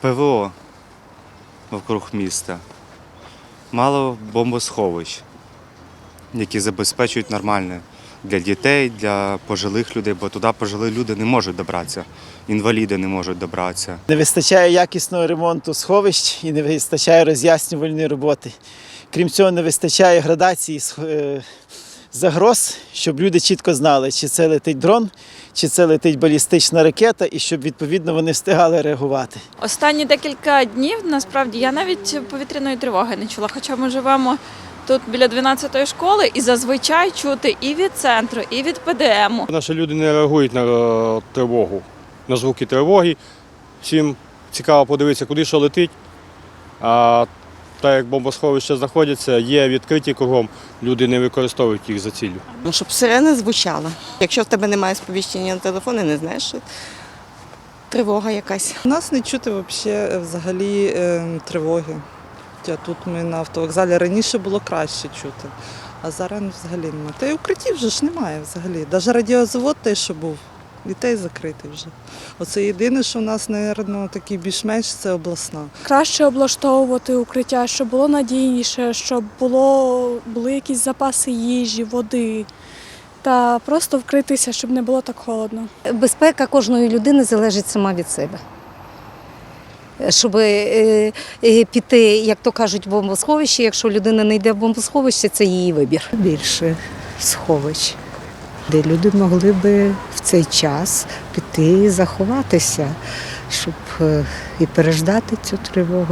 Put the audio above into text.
ПВО навкруг міста. Мало бомбосховищ, які забезпечують нормальне для дітей, для пожилих людей, бо туди пожилі люди не можуть добратися, інваліди не можуть добратися. Не вистачає якісного ремонту сховищ і не вистачає роз'яснювальної роботи. Крім цього, не вистачає градації е, загроз, щоб люди чітко знали, чи це летить дрон, чи це летить балістична ракета, і щоб відповідно вони встигали реагувати. Останні декілька днів насправді я навіть повітряної тривоги не чула. Хоча ми живемо тут біля 12-ї школи, і зазвичай чути і від центру, і від ПДМу. Наші люди не реагують на е, тривогу, на звуки тривоги. Всім цікаво подивитися, куди що летить. А так як бомбосховища знаходяться, є відкриті кругом, люди не використовують їх за ціллю. Ну, щоб сирена звучала. Якщо в тебе немає сповіщення на телефоні, не знаєш, що тривога якась. У нас не чути вообще, взагалі е, тривоги. Тут ми на автовокзалі раніше було краще чути, а зараз взагалі немає. Та й укриттів вже ж немає взагалі. Навіть радіозавод той, що був, дітей закритий вже. Оце єдине, що в нас, мабуть, такий більш-менш це обласна. краще облаштовувати укриття, щоб було надійніше, щоб було, були якісь запаси їжі, води. Та просто вкритися, щоб не було так холодно. Безпека кожної людини залежить сама від себе. Щоб е, е, піти, як то кажуть, в бомбосховище, якщо людина не йде в бомбосховище, це її вибір. більше сховищ, де люди могли би в цей час піти і заховатися, щоб е, і переждати цю тривогу.